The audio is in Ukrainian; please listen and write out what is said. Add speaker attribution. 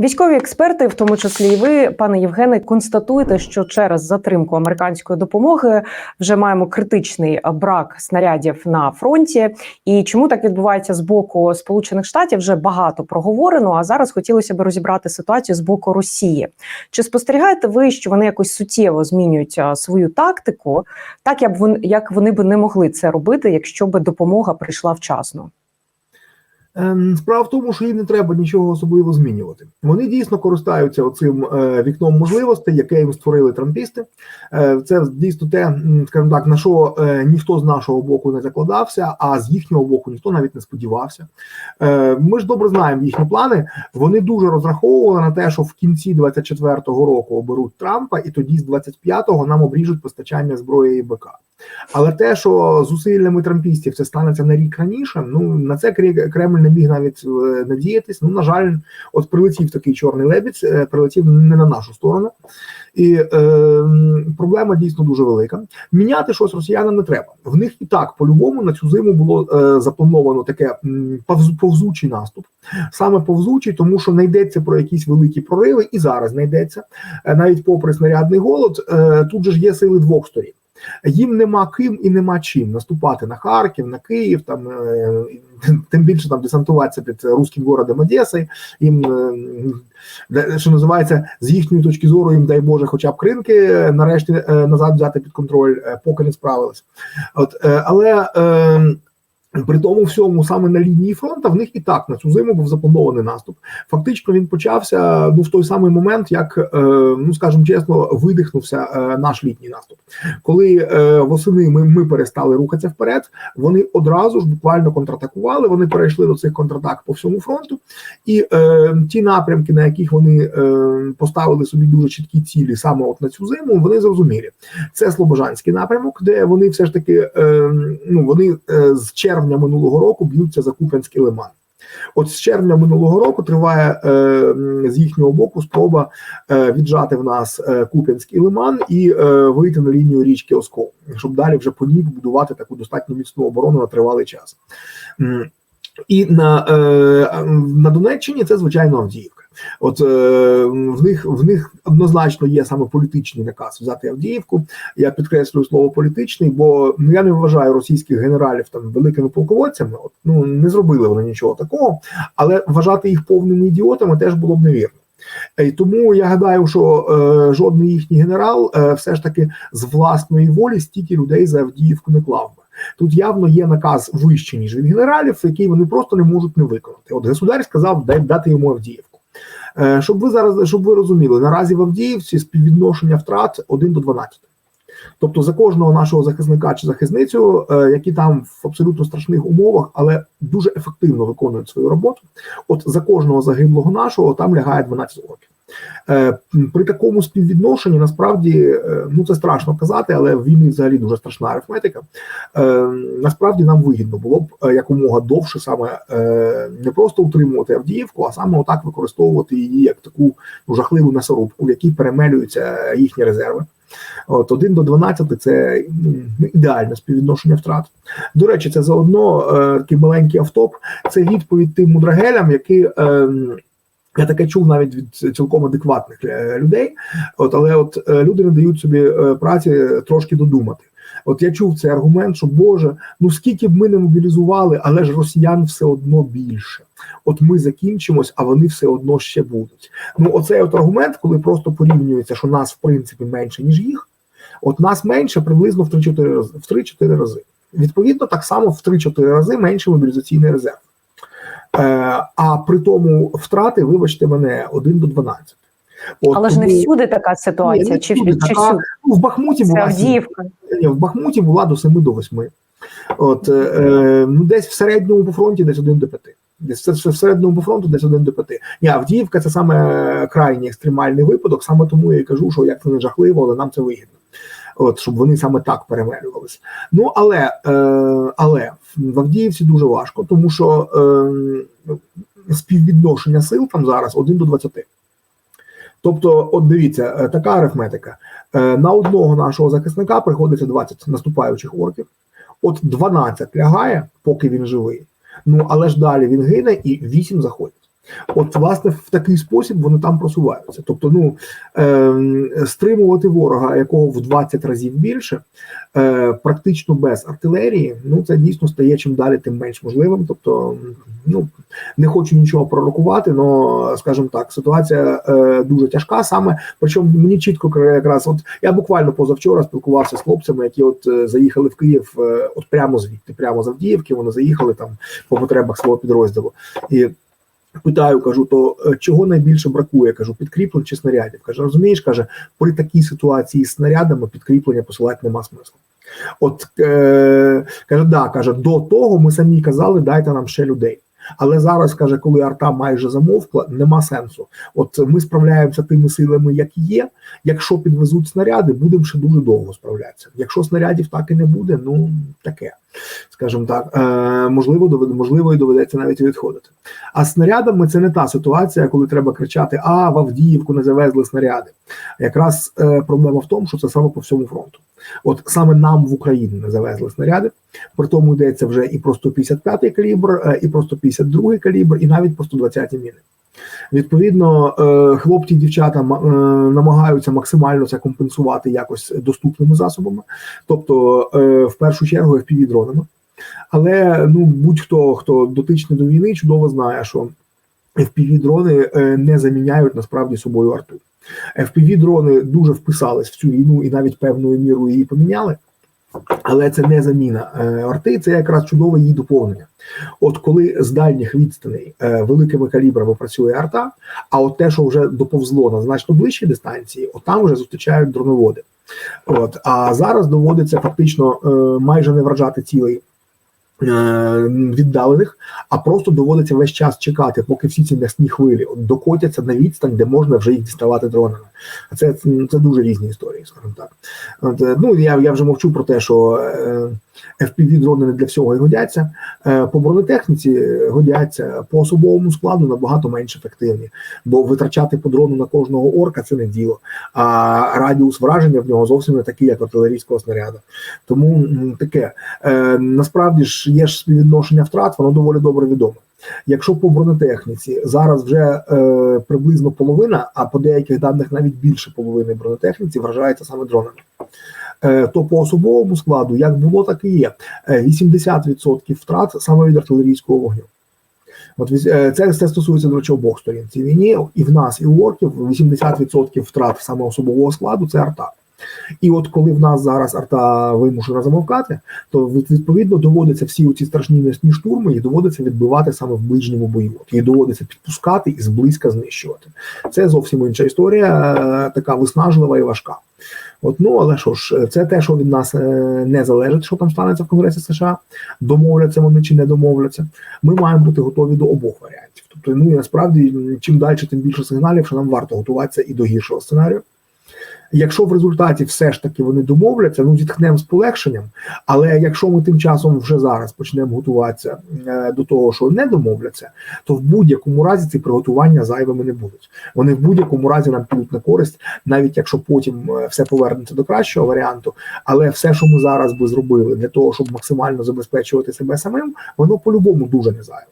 Speaker 1: Військові експерти, в тому числі і ви, пане Євгене, констатуєте, що через затримку американської допомоги вже маємо критичний брак снарядів на фронті. І чому так відбувається з боку Сполучених Штатів? Вже багато проговорено. А зараз хотілося б розібрати ситуацію з боку Росії. Чи спостерігаєте ви, що вони якось суттєво змінюють свою тактику, так як вони би не могли це робити, якщо би допомога прийшла вчасно?
Speaker 2: Ем, Справа в тому, що їм не треба нічого особливо змінювати. Вони дійсно користаються оцим е, вікном можливостей, яке їм створили трампісти. Е, Це дійсно те, скажімо так, на що е, ніхто з нашого боку не закладався, а з їхнього боку ніхто навіть не сподівався. Ми ж добре знаємо їхні плани. Вони дуже розраховували на те, що в кінці 24-го року оберуть Трампа, і тоді з 25-го нам обріжуть постачання зброї і БК. Але те, що зусиллями трампістів це станеться на рік раніше, ну на це Кремль не міг навіть е, надіятись. Ну на жаль, от прилетів такий чорний лебідь, е, прилетів не на нашу сторону, і е, проблема дійсно дуже велика. Міняти щось росіянам не треба. В них і так по-любому на цю зиму було е, заплановано таке повз- повзучий наступ, саме повзучий, тому що не йдеться про якісь великі прориви, і зараз не йдеться. Е, навіть попри снарядний голод, е, тут же ж є сили двох сторін. Їм нема ким і нема чим наступати на Харків, на Київ, там е, тим більше там десантуватися під руським городом Одеси. Їм е, що називається з їхньої точки зору, їм дай Боже, хоча б кринки е, нарешті назад взяти під контроль, поки не справились. От але. При тому всьому саме на лінії фронту в них і так на цю зиму був запланований наступ. Фактично він почався ну в той самий момент, як е, ну скажімо чесно, видихнувся е, наш літній наступ. Коли е, восени ми, ми перестали рухатися вперед, вони одразу ж буквально контратакували. Вони перейшли до цих контратак по всьому фронту, і е, ті напрямки, на яких вони е, поставили собі дуже чіткі цілі, саме от на цю зиму, вони зрозумілі. Це Слобожанський напрямок, де вони все ж таки е, ну вони з червня минулого року б'ються за Куп'янський лиман. От з червня минулого року триває е, з їхнього боку спроба е, віджати в нас е, Куп'янський лиман і е, вийти на лінію річки Оскол, щоб далі вже по ній побудувати таку достатньо міцну оборону на тривалий час. І на, е, на Донеччині це звичайно Авдіївка. От е, в них в них однозначно є саме політичний наказ взяти Авдіївку. Я підкреслюю слово політичний, бо ну, я не вважаю російських генералів там великими полководцями. От ну не зробили вони нічого такого, але вважати їх повними ідіотами теж було б невірно. Е, І тому я гадаю, що е, жодний їхній генерал е, все ж таки з власної волі стільки людей за Авдіївку не клав би. Тут явно є наказ вищий, ніж від генералів, який вони просто не можуть не виконати. От государь сказав дати йому Авдіївку. Е, Щоб ви зараз, щоб ви розуміли, наразі в Авдіївці співвідношення втрат 1 до 12. Тобто за кожного нашого захисника чи захисницю, е, які там в абсолютно страшних умовах, але дуже ефективно виконують свою роботу. От за кожного загиблого нашого там лягає 12 років. Е, При такому співвідношенні насправді е, ну це страшно казати, але в війні взагалі дуже страшна арифметика. Насправді нам вигідно було б якомога довше саме не просто утримувати Авдіївку, а саме отак використовувати її як таку ну, жахливу м'ясорубку, в якій перемелюються їхні резерви. От 1 до 12 – це ну, ідеальне співвідношення втрат. До речі, це заодно е, такий маленький автоп. Це відповідь тим мудрагелям, які. Е, я таке чув навіть від цілком адекватних е, людей, от але от е, люди не дають собі е, праці трошки додумати. От я чув цей аргумент, що Боже, ну скільки б ми не мобілізували, але ж росіян все одно більше. От ми закінчимось, а вони все одно ще будуть. Ну, оцей от аргумент, коли просто порівнюється, що нас в принципі менше, ніж їх. От нас менше приблизно в 3-4 рази. В 3-4 рази. Відповідно, так само в 3-4 рази менше мобілізаційний резерв. Е, а при тому втрати, вибачте мене, 1 до 12. От,
Speaker 1: Але ж не всюди така ситуація.
Speaker 2: Ні, не
Speaker 1: чи,
Speaker 2: всюди
Speaker 1: чи
Speaker 2: така.
Speaker 1: всюди?
Speaker 2: Ну, в Бахмуті була
Speaker 1: Авдіївка.
Speaker 2: Ні, в Бахмуті була до 7 до 8. От, е, е, ну, десь в середньому по фронті десь 1 до 5. Десь це в середньому по фронту десь 1 до 5. Ні, Авдіївка це саме крайній екстремальний випадок, саме тому я і кажу, що як це не жахливо, але нам це вигідно. От, щоб вони саме так перемелювалися. Ну, але, е, але в Авдіївці дуже важко, тому що е, співвідношення сил там зараз 1 до 20. Тобто, от дивіться, е, така арифметика. Е, На одного нашого захисника приходиться 20 наступаючих орків. От 12 лягає, поки він живий. Ну але ж далі він гине і 8 заходять. От, власне, в такий спосіб вони там просуваються. Тобто, ну ем, стримувати ворога, якого в 20 разів більше, е, практично без артилерії, ну це дійсно стає чим далі, тим менш можливим. Тобто, ну не хочу нічого пророкувати, але скажімо так, ситуація е, дуже тяжка. Саме причому мені чітко якраз, от я буквально позавчора спілкувався з хлопцями, які от е, заїхали в Київ, е, от прямо звідти, прямо з Авдіївки. Вони заїхали там по потребах свого підрозділу і. Питаю, кажу, то е, чого найбільше бракує? Кажу, підкріплень чи снарядів. Каже, розумієш, каже, при такій ситуації з снарядами підкріплення посилати нема смислу. От е, каже, да, каже, до того ми самі казали, дайте нам ще людей. Але зараз каже, коли арта майже замовкла, нема сенсу. От ми справляємося тими силами, як є. Якщо підвезуть снаряди, будемо ще дуже довго справлятися. Якщо снарядів так і не буде, ну таке, скажімо так, е, можливо, довед, можливо, і доведеться навіть відходити. А снарядами це не та ситуація, коли треба кричати: А в Авдіївку не завезли снаряди. Якраз е, проблема в тому, що це саме по всьому фронту. От саме нам в Україні не завезли снаряди. При тому йдеться вже і про 155 калібр, е, і про 152 калібр, і навіть про 120 міни. Відповідно, е, хлопці і дівчата е, намагаються максимально це компенсувати якось доступними засобами, тобто в першу чергу fpv дронами. Але ну будь-хто хто дотичний до війни, чудово знає, що fpv дрони е, не заміняють насправді собою арту. fpv дрони дуже вписались в цю війну і навіть певною мірою її поміняли. Але це не заміна е, арти, це якраз чудове її доповнення. От коли з дальніх відстаней е, великими калібрами працює арта, а от те, що вже доповзло на значно ближчі дистанції, от там вже зустрічають дроноводи. От а зараз доводиться фактично майже не вражати цілей. Е, Віддалених, а просто доводиться весь час чекати, поки всі ці м'ясні хвилі докотяться на відстань, де можна вже їх діставати дронами. А це, це дуже різні історії, скажімо так. От, е, ну я, я вже мовчу про те, що е, fpv дрони не для всього і годяться. Е, по бронетехніці годяться, по особовому складу набагато менш ефективні, бо витрачати по дрону на кожного орка це не діло. А радіус враження в нього зовсім не такий, як артилерійського снаряду. Тому таке насправді ж є ж співвідношення втрат, воно доволі добре відоме. Якщо по бронетехніці зараз вже е, приблизно половина, а по деяких даних навіть більше половини бронетехніці вражається саме дронами. Е, то по особовому складу, як було, так і є. Е, 80% втрат саме від артилерійського вогню. От е, це, це стосується до речі, обох сторін. Цій війні і в нас, і у орків 80% втрат саме особового складу це арта. І от коли в нас зараз арта вимушена замовкати, то відповідно доводиться всі ці страшні м'ясні штурми, їх доводиться відбивати саме в ближньому бою. Їх доводиться підпускати і зблизька знищувати. Це зовсім інша історія, е, така виснажлива і важка. От ну але що ж, це те, що від нас е, не залежить, що там станеться в Конгресі США, домовляться вони чи не домовляться. Ми маємо бути готові до обох варіантів. Тобто, ну і насправді, чим далі, тим більше сигналів, що нам варто готуватися і до гіршого сценарію. Якщо в результаті все ж таки вони домовляться, ну зітхнемо з полегшенням. Але якщо ми тим часом вже зараз почнемо готуватися е, до того, що не домовляться, то в будь-якому разі ці приготування зайвими не будуть. Вони в будь-якому разі нам підуть на користь, навіть якщо потім е, все повернеться до кращого варіанту. Але все, що ми зараз би зробили для того, щоб максимально забезпечувати себе самим, воно по-любому дуже не зайве.